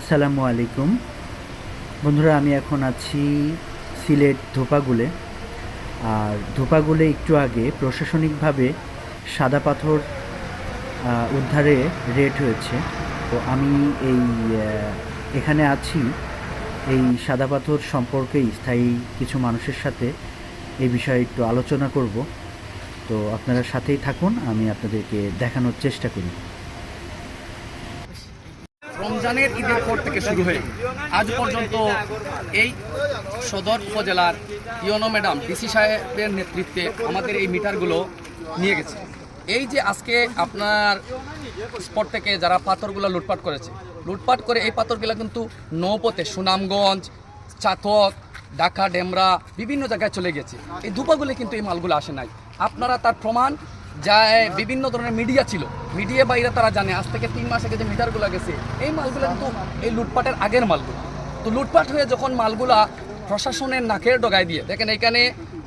আসসালামু আলাইকুম। বন্ধুরা, আমি এখন আছি সিলেট ধোপাগুলে। আর ধোপাগুলে একটু আগে প্রশাসনিকভাবে সাদা পাথর উদ্ধারে রেড হয়েছে। তো আমি এই এখানে আছি। এই সাদা পাথর সম্পর্কে স্থায়ী কিছু মানুষের সাথে এই বিষয়ে একটু আলোচনা করব। তো আপনারা সাথেই থাকুন, আমি আপনাদেরকে দেখানোর চেষ্টা করি। রমজানের ঈদের পর থেকে শুরু হয়ে আজ পর্যন্ত এই সদর উপজেলার ইয়নো ম্যাডাম ডিসি সাহেবের নেতৃত্বে আমাদের এই মিটারগুলো নিয়ে গেছে। এই যে আজকে আপনার স্পট থেকে যারা পাথরগুলো লুটপাট করেছে, লুটপাট করে এই পাথরগুলো কিন্তু নৌপথে সুনামগঞ্জ, চাতক, ঢাকা, ডেমরা, বিভিন্ন জায়গায় চলে গেছে। এই দুপাগুলো কিন্তু এই মালগুলো আসে নাই। আপনারা তার প্রমাণ যা বিভিন্ন ধরনের মিডিয়া ছিল। মিডিয়া বাইরে তারা জানে, আজ থেকে তিন মাস আগে যে মিটারগুলো গেছে, এই মালগুলো কিন্তু এই লুটপাটের আগের মালগুলো। তো লুটপাট হয়ে যখন মালগুলা প্রশাসনের নাকের ডগায় দিয়ে, দেখেন এখানে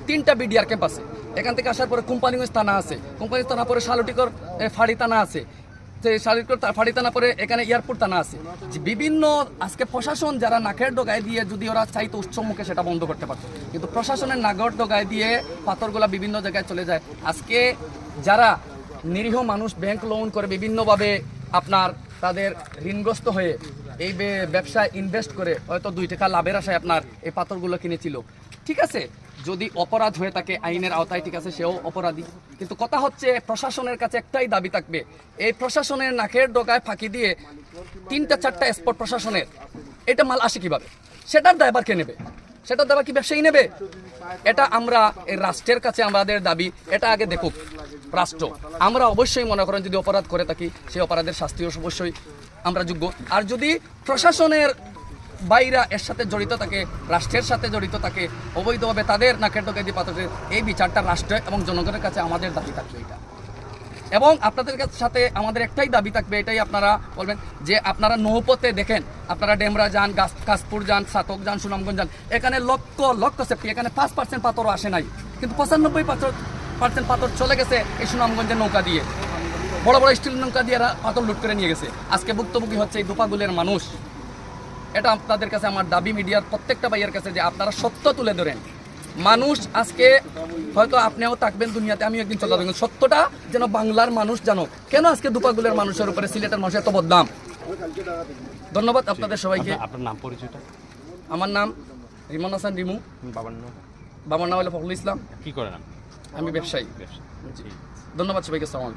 তিনটা বিডিআর ক্যাম্প আছে। এখান থেকে আসার পরে কোম্পানিগঞ্জ থানা আছে, কোম্পানিগঞ্জ থানা পরে শালুটিকর ফাড়ি থানা আছে। যে শারীরিক ফাঁড়ি থানা পরে এখানে এয়ারপোর্ট থানা আছে। বিভিন্ন আজকে প্রশাসন যারা নাকের ডগায় দিয়ে যদি ওরা চাইতো উৎসমুখে সেটা বন্ধ করতে পারতো। কিন্তু প্রশাসনের নাগর ডগায় দিয়ে পাথরগুলা বিভিন্ন জায়গায় চলে যায়। আজকে যারা নিরীহ মানুষ ব্যাংক লোন করে বিভিন্নভাবে আপনার তাদের ঋণগ্রস্ত হয়ে এই ব্যবসায় ইনভেস্ট করে হয়তো দুই টাকা লাভের আশায় আপনার এই পাথরগুলো কিনেছিল। ঠিক আছে? যদি অপরাধ হয়ে থাকে আইনের আওতায়, ঠিক আছে, সেও অপরাধী। কিন্তু কথা হচ্ছে, প্রশাসনের কাছে একটাই দাবি থাকবে। এই প্রশাসনের নাকের ডগায় ফাঁকি দিয়ে তিনটা, চারটা স্পট প্রশাসনের। এটা মাল আসে কীভাবে? সেটার দায়ভার কে নেবে? সেটার দায়ভার কি ব্যবসায়ী নেবে? এটা আমরা, এই রাষ্ট্রের কাছে আমাদের দাবি, এটা আগে দেখুক রাষ্ট্র। আমরা অবশ্যই মনে করেন, যদি অপরাধ করে থাকি, সেই অপরাধের শাস্তি অবশ্যই আমরা যোগ্য। আর যদি প্রশাসনের বাইরা এর সাথে জড়িত থাকে, রাষ্ট্রের সাথে জড়িত থাকে, অবৈধভাবে তাদের নাকের ডোকে দিয়ে পাথর এই বিচারটা রাষ্ট্র এবং জনগণের কাছে আমাদের দাবি থাকবে এটা। এবং আপনাদের সাথে আমাদের একটাই দাবি থাকবে, এটাই আপনারা বলবেন যে আপনারা নৌপথে দেখেন, আপনারা ডেমরা যান কাশপুর যান, সাতক যান, সুনামগঞ্জ যান, এখানে লক্ষ লক্ষ সেফটি এখানে পাঁচ পার্সেন্ট পাথরও আসে নাই। কিন্তু পঁচানব্বই পাথর পার্সেন্ট পাথর চলে গেছে এই সুনামগঞ্জের নৌকা দিয়ে। বড় বড় স্টিল নৌকা দিয়ে পাথর লুট করে নিয়ে গেছে। আজকে ভুক্তভোগী হচ্ছে এই দোপাগুলের মানুষ। এটা আপনাদের কাছে আমার দাবি মিডিয়ার প্রত্যেকটা ভাইয়ের কাছে যে আপনারা সত্য তুলে ধরেন। মানুষ আজকে হয়তো আপনিও থাকবেন দুনিয়াতে আমিও একদিন চলে যাবেন সত্যটা যেন বাংলার মানুষ জানো। কেন আজকে দুপাগুলের মানুষের উপরে সিলেটের মানুষ এত বদনাম? ধন্যবাদ আপনাদের সবাইকে। আপনার- নাম পরিচয়টা? আমার নাম রিমন হাসান রিমু। বাবার নাম? বাবার নাম হলো ফখরুল ইসলাম। কি করেন আমি ব্যবসায়ী। ব্যবসা জি। ধন্যবাদ সবাইকে সালাম